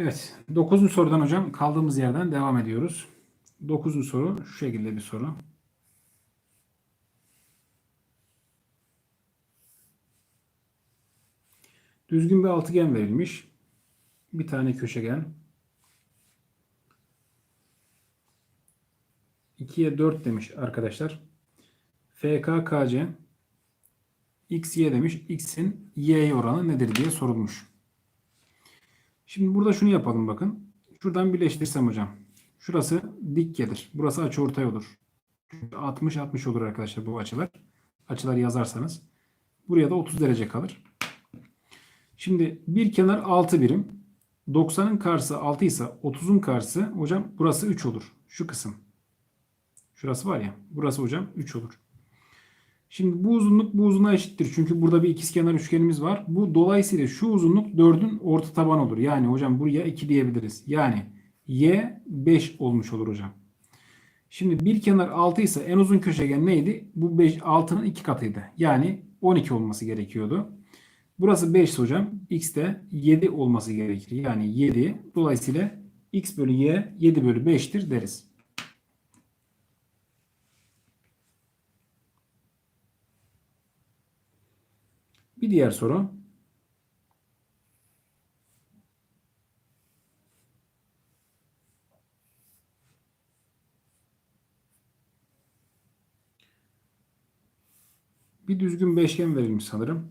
Evet. 9. sorudan hocam kaldığımız yerden devam ediyoruz. 9. soru şu şekilde bir soru. Düzgün bir altıgen verilmiş. Bir tane köşegen. 2'ye 4 demiş arkadaşlar. FKKC X, Y demiş. X'in Y'ye oranı nedir diye sorulmuş. Şimdi burada şunu yapalım bakın. Şuradan birleştirsem hocam. Şurası dik gelir. Burası açıortay olur. 60-60 olur arkadaşlar bu açılar. Açıları yazarsanız. Buraya da 30 derece kalır. Şimdi bir kenar 6 birim. 90'ın karşısı 6 ise 30'un karşısı hocam burası 3 olur. Şu kısım. Şurası var ya. Burası hocam 3 olur. Şimdi bu uzunluk bu uzunluğa eşittir. Çünkü burada bir ikizkenar üçgenimiz var. Bu dolayısıyla şu uzunluk 4'ün orta taban olur. Yani hocam buraya 2 diyebiliriz. Yani y 5 olmuş olur hocam. Şimdi bir kenar 6 ise en uzun köşegen neydi? Bu 5 6'nın 2 katıydı. Yani 12 olması gerekiyordu. Burası 5 ise hocam. X de 7 olması gerekir. Yani 7. Dolayısıyla x bölü y 7 bölü 5'tir deriz. Bir diğer soru. Bir düzgün beşgen verilmiş sanırım.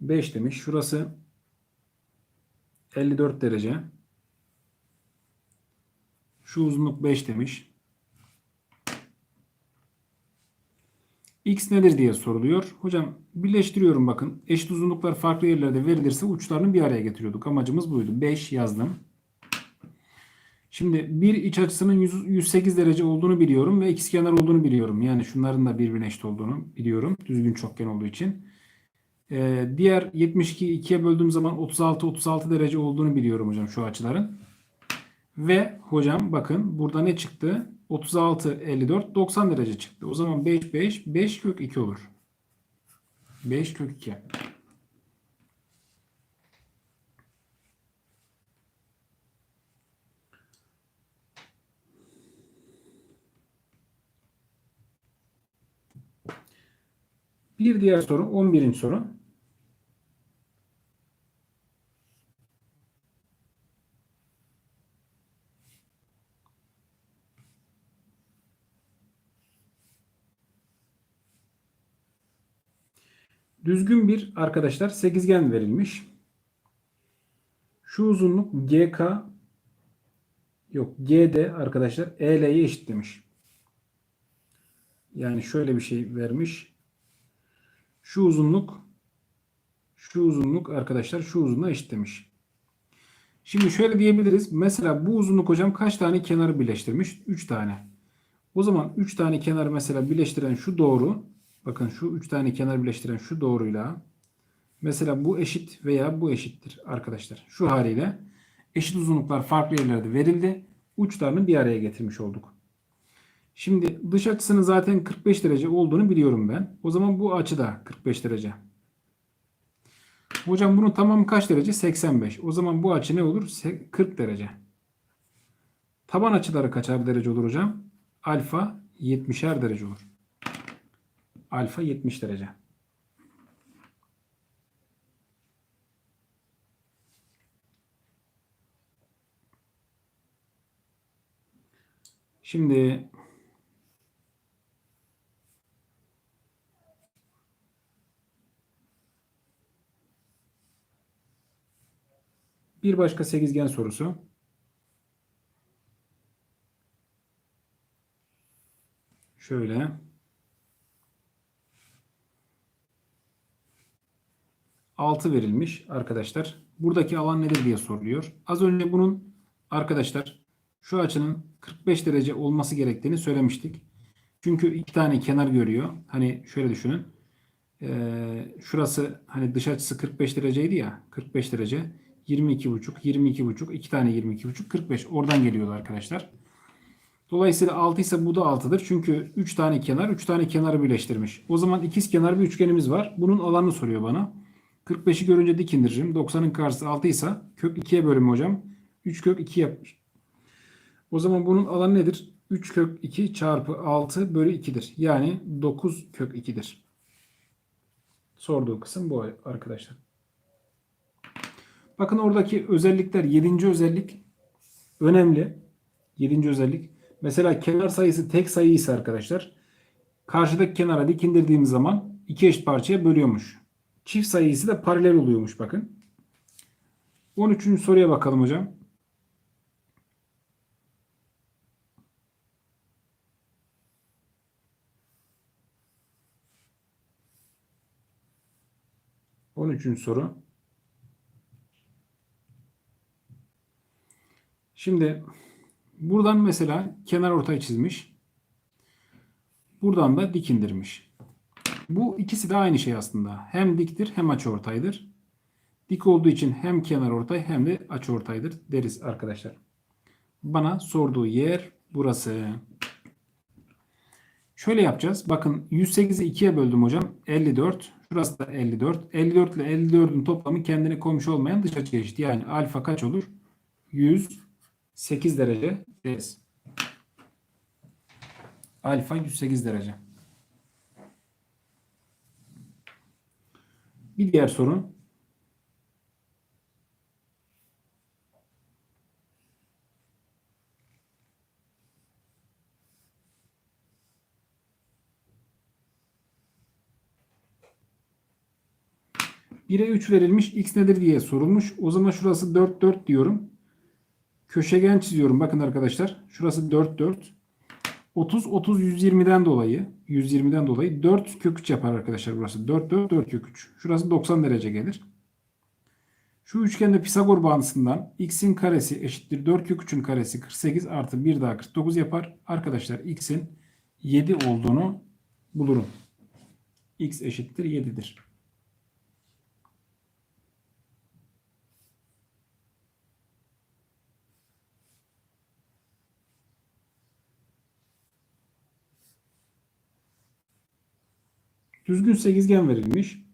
5 demiş. Şurası 54 derece. Şu uzunluk 5 demiş. X nedir diye soruluyor. Hocam birleştiriyorum bakın. Eşit uzunluklar farklı yerlerde verilirse uçlarını bir araya getiriyorduk. Amacımız buydu. 5 yazdım. Şimdi bir iç açısının 100 108 derece olduğunu biliyorum ve ikizkenar olduğunu biliyorum. Yani şunların da birbirine eşit olduğunu biliyorum. Düzgün çokgen olduğu için. Ee, diğer 72'yi 2'ye böldüğüm zaman 36 36 derece olduğunu biliyorum hocam şu açıların. Ve hocam bakın burada ne çıktı? 36 54 90 derece çıktı. O zaman 5 5 5 kök 2 olur. 5 kök 2. Bir diğer soru 11. soru. Düzgün bir arkadaşlar sekizgen verilmiş. Şu uzunluk GK yok GD arkadaşlar EL'ye eşit demiş. Yani şöyle bir şey vermiş. Şu uzunluk şu uzunluk arkadaşlar şu uzunluğa eşit demiş. Şimdi şöyle diyebiliriz. Mesela bu uzunluk hocam kaç tane kenarı birleştirmiş? 3 tane. O zaman 3 tane kenar mesela birleştiren şu doğru. Bakın şu 3 tane kenar birleştiren şu doğruyla. Mesela bu eşit veya bu eşittir arkadaşlar. Şu haliyle eşit uzunluklar farklı yerlerde verildi. Uçlarını bir araya getirmiş olduk. Şimdi dış açısının zaten 45 derece olduğunu biliyorum ben. O zaman bu açı da 45 derece. Hocam bunun tamamı kaç derece? 85. O zaman bu açı ne olur? 40 derece. Taban açıları kaçar derece olur hocam? Alfa 70'er derece olur. Alfa 70 derece. Şimdi bir başka sekizgen sorusu. Şöyle. Altı verilmiş arkadaşlar. Buradaki alan nedir diye soruluyor. Az önce bunun arkadaşlar şu açının 45 derece olması gerektiğini söylemiştik. Çünkü iki tane kenar görüyor. Hani şöyle düşünün. Ee, şurası hani dış açısı 45 dereceydi ya. 45 derece. 22,5, 22,5, iki tane 22,5, 45. Oradan geliyorlar arkadaşlar. Dolayısıyla 6 ise bu da 6'dır. Çünkü 3 tane kenar, 3 tane kenarı birleştirmiş. O zaman ikiz kenar bir üçgenimiz var. Bunun alanını soruyor bana. 45'i görünce dik indiririm. 90'ın karşısı 6 ise kök 2'ye bölüm hocam. 3 kök 2 yapmış. O zaman bunun alanı nedir? 3 kök 2 çarpı 6 bölü 2'dir. Yani 9 kök 2'dir. Sorduğu kısım bu arkadaşlar. Bakın oradaki özellikler 7. özellik önemli. 7. özellik. Mesela kenar sayısı tek sayı ise arkadaşlar karşıdaki kenara dik indirdiğimiz zaman iki eşit parçaya bölüyormuş. Çift sayısı da paralel oluyormuş bakın. 13. soruya bakalım hocam. On üçüncü soru. Şimdi buradan mesela kenar ortay çizmiş. Buradan da dik indirmiş. Bu ikisi de aynı şey aslında. Hem diktir hem açıortaydır. Dik olduğu için hem kenar ortay hem de açıortaydır deriz arkadaşlar. Bana sorduğu yer burası. Şöyle yapacağız. Bakın 108'i 2'ye böldüm hocam. 54. Şurası da 54. 54 ile 54'ün toplamı kendine komşu olmayan dış açıya eşit. Yani alfa kaç olur? 108 derece deriz. Alfa 108 derece. Bir diğer soru. Bire 3 verilmiş. X nedir diye sorulmuş. O zaman şurası 4 4 diyorum. Köşegen çiziyorum. Bakın arkadaşlar. Şurası 4 4. 30 30 120'den dolayı 120'den dolayı 4 kök 3 yapar arkadaşlar burası. 4 4 4 kök 3. Şurası 90 derece gelir. Şu üçgende Pisagor bağıntısından x'in karesi eşittir 4 kök 3'ün karesi 48 artı 1 daha 49 yapar. Arkadaşlar x'in 7 olduğunu bulurum. x eşittir 7'dir. Düzgün sekizgen verilmiş.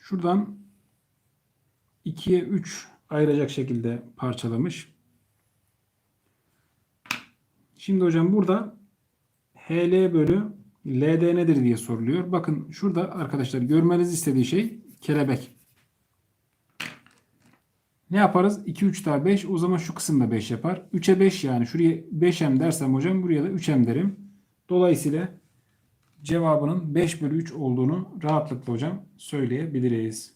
Şuradan 2'ye 3 ayıracak şekilde parçalamış. Şimdi hocam burada HL bölü LD nedir diye soruluyor. Bakın şurada arkadaşlar görmenizi istediği şey kelebek. Ne yaparız? 2, 3 daha 5. O zaman şu kısımda 5 yapar. 3'e 5 yani. Şuraya 5M dersem hocam buraya da 3M derim. Dolayısıyla cevabının 5 bölü 3 olduğunu rahatlıkla hocam söyleyebiliriz.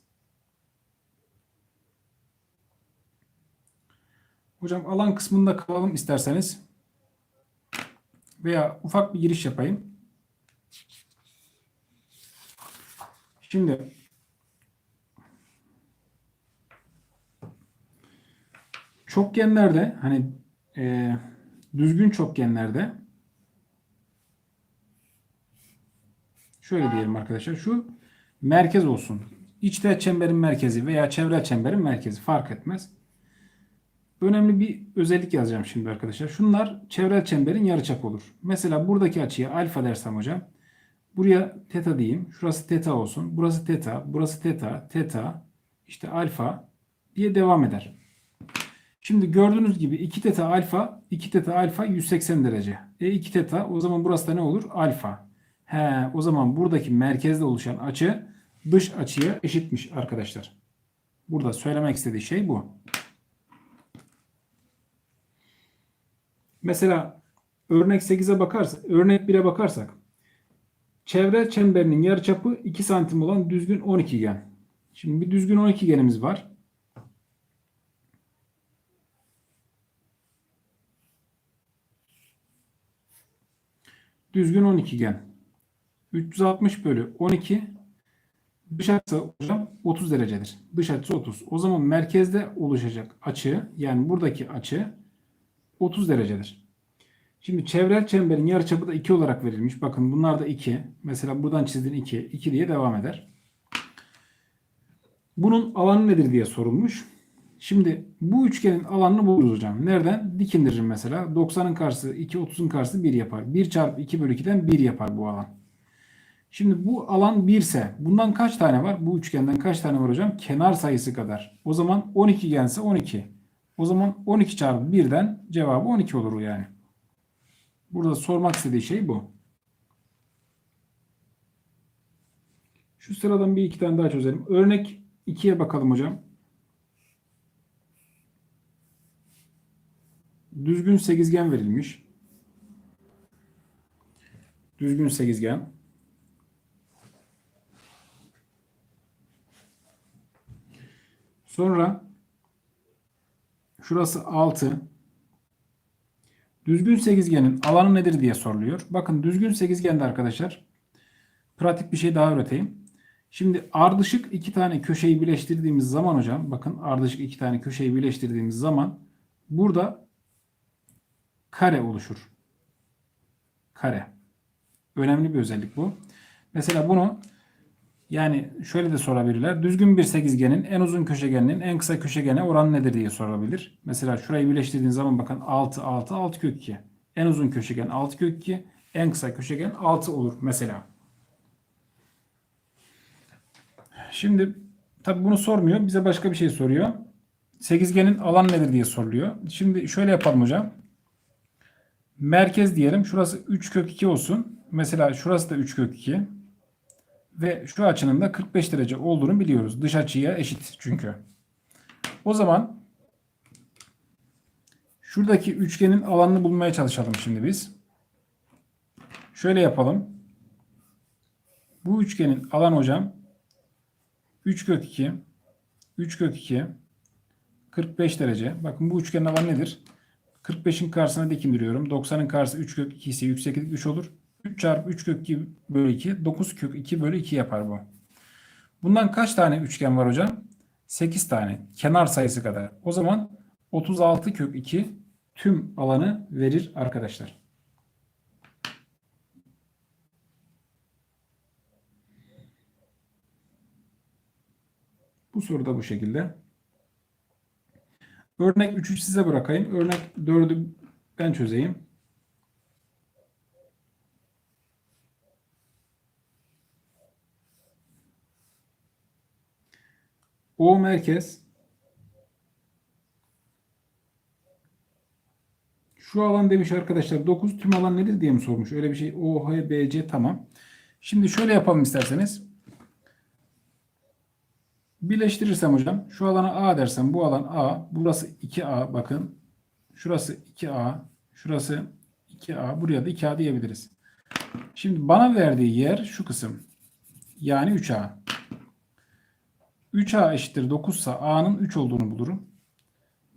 Hocam alan kısmında kalalım isterseniz. Veya ufak bir giriş yapayım. Şimdi çokgenlerde hani e, düzgün çokgenlerde şöyle diyelim arkadaşlar. Şu merkez olsun. İçtel çemberin merkezi veya çevrel çemberin merkezi fark etmez. Önemli bir özellik yazacağım şimdi arkadaşlar. Şunlar çevrel çemberin yarıçapı olur. Mesela buradaki açıya alfa dersem hocam. Buraya teta diyeyim. Şurası teta olsun. Burası teta. Burası teta. Teta. işte alfa diye devam eder. Şimdi gördüğünüz gibi 2 teta alfa 2 teta alfa 180 derece. E 2 teta o zaman burası da ne olur? Alfa. He, o zaman buradaki merkezde oluşan açı dış açıya eşitmiş arkadaşlar. Burada söylemek istediği şey bu. Mesela örnek 8'e bakarsak, örnek 1'e bakarsak çevre çemberinin yarıçapı 2 santim olan düzgün 12 gen. Şimdi bir düzgün 12 genimiz var. Düzgün 12 gen. 360 bölü 12 dış açısı hocam 30 derecedir. Dış açısı 30. O zaman merkezde oluşacak açı yani buradaki açı 30 derecedir. Şimdi çevrel çemberin yarıçapı da 2 olarak verilmiş. Bakın bunlar da 2. Mesela buradan çizdiğin 2. 2 diye devam eder. Bunun alanı nedir diye sorulmuş. Şimdi bu üçgenin alanını buluruz hocam. Nereden? Dik indiririm mesela. 90'ın karşısı 2, 30'un karşısı 1 yapar. 1 çarpı 2 bölü 2'den 1 yapar bu alan. Şimdi bu alan 1 ise bundan kaç tane var? Bu üçgenden kaç tane var hocam? Kenar sayısı kadar. O zaman 12 gelse 12. O zaman 12 çarpı 1'den cevabı 12 olur yani. Burada sormak istediği şey bu. Şu sıradan bir iki tane daha çözelim. Örnek 2'ye bakalım hocam. Düzgün sekizgen verilmiş. Düzgün sekizgen. Sonra şurası 6. Düzgün sekizgenin alanı nedir diye soruluyor. Bakın düzgün sekizgende arkadaşlar pratik bir şey daha öğreteyim. Şimdi ardışık iki tane köşeyi birleştirdiğimiz zaman hocam bakın ardışık iki tane köşeyi birleştirdiğimiz zaman burada kare oluşur. Kare. Önemli bir özellik bu. Mesela bunu yani şöyle de sorabilirler. Düzgün bir sekizgenin en uzun köşegeninin en kısa köşegene oranı nedir diye sorabilir. Mesela şurayı birleştirdiğiniz zaman bakın 6 6 6 kök 2. En uzun köşegen 6 kök 2, en kısa köşegen 6 olur mesela. Şimdi tabi bunu sormuyor. Bize başka bir şey soruyor. Sekizgenin alan nedir diye soruluyor. Şimdi şöyle yapalım hocam. Merkez diyelim. Şurası 3 kök 2 olsun. Mesela şurası da 3 kök 2. Ve şu açının da 45 derece olduğunu biliyoruz. Dış açıya eşit çünkü. O zaman şuradaki üçgenin alanını bulmaya çalışalım şimdi biz. Şöyle yapalım. Bu üçgenin alan hocam 3 kök 2 3 kök 2 45 derece. Bakın bu üçgenin alanı nedir? 45'in karşısına dik indiriyorum. 90'ın karşısı 3 kök 2 ise yükseklik 3 olur. 3 çarpı 3 kök 2 bölü 2 9 kök 2 bölü 2 yapar bu. Bundan kaç tane üçgen var hocam? 8 tane. Kenar sayısı kadar. O zaman 36 kök 2 tüm alanı verir arkadaşlar. Bu soru da bu şekilde. Örnek 3'ü size bırakayım. Örnek 4'ü ben çözeyim. O merkez şu alan demiş arkadaşlar 9 tüm alan nedir diye mi sormuş? Öyle bir şey O, H, B, C tamam. Şimdi şöyle yapalım isterseniz. Birleştirirsem hocam şu alana A dersem bu alan A. Burası 2A bakın. Şurası 2A. Şurası 2A. Buraya da 2A diyebiliriz. Şimdi bana verdiği yer şu kısım. Yani 3A. 3A eşittir 9 ise A'nın 3 olduğunu bulurum.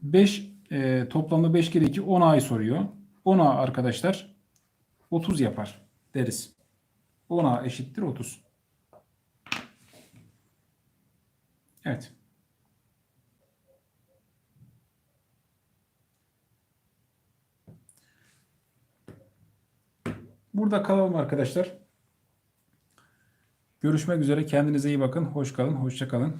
5 e, toplamda 5 kere 2 10A'yı soruyor. 10A arkadaşlar 30 yapar deriz. 10A eşittir 30. Evet. Burada kalalım arkadaşlar. Görüşmek üzere. Kendinize iyi bakın. Hoş kalın. Hoşça kalın.